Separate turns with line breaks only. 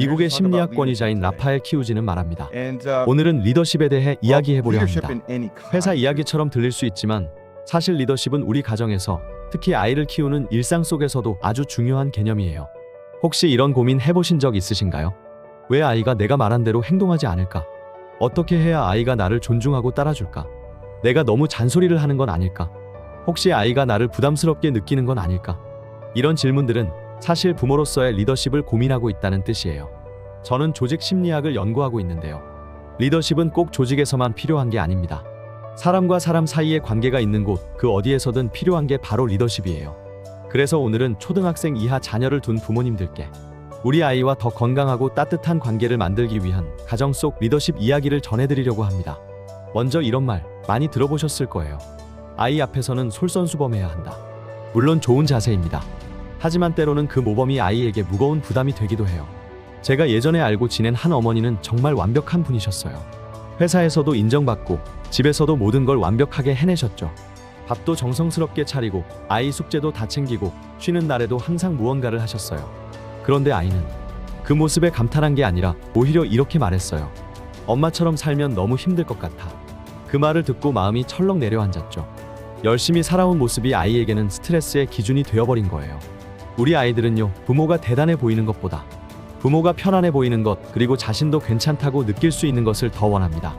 미국의 심리학권위자인 라파엘 키우지는 말합니다.
오늘은
오늘은 리더십에 대해 이야기해 보려 합니다.
합니다.
회사 이야기처럼 들릴 수 있지만 사실 리더십은 우리 가정에서 특히 아이를 키우는 일상 속에서도 아주 중요한 개념이에요. 혹시 이런 고민 해보신 적 있으신가요? 왜 아이가 내가 말한 대로 행동하지 않을까? 어떻게 해야 아이가 나를 존중하고 따라줄까? 내가 너무 잔소리를 하는 건 아닐까? 혹시 아이가 나를 부담스럽게 느끼는 건 아닐까? 이런 질문들은 사실 부모로서의 리더십을 고민하고 있다는 뜻이에요. 저는 조직 심리학을 연구하고 있는데요. 리더십은 꼭 조직에서만 필요한 게 아닙니다. 사람과 사람 사이의 관계가 있는 곳, 그 어디에서든 필요한 게 바로 리더십이에요. 그래서 오늘은 초등학생 이하 자녀를 둔 부모님들께 우리 아이와 더 건강하고 따뜻한 관계를 만들기 위한 가정 속 리더십 이야기를 전해드리려고 합니다. 먼저 이런 말 많이 들어보셨을 거예요. 아이 앞에서는 솔선수범해야 한다. 물론 좋은 자세입니다. 하지만 때로는 그 모범이 아이에게 무거운 부담이 되기도 해요. 제가 예전에 알고 지낸 한 어머니는 정말 완벽한 분이셨어요. 회사에서도 인정받고 집에서도 모든 걸 완벽하게 해내셨죠. 밥도 정성스럽게 차리고 아이 숙제도 다 챙기고 쉬는 날에도 항상 무언가를 하셨어요. 그런데 아이는 그 모습에 감탄한 게 아니라 오히려 이렇게 말했어요. 엄마처럼 살면 너무 힘들 것 같아. 그 말을 듣고 마음이 철렁 내려앉았죠. 열심히 살아온 모습이 아이에게는 스트레스의 기준이 되어버린 거예요. 우리 아이들은요, 부모가 대단해 보이는 것보다 부모가 편안해 보이는 것, 그리고 자신도 괜찮다고 느낄 수 있는 것을 더 원합니다.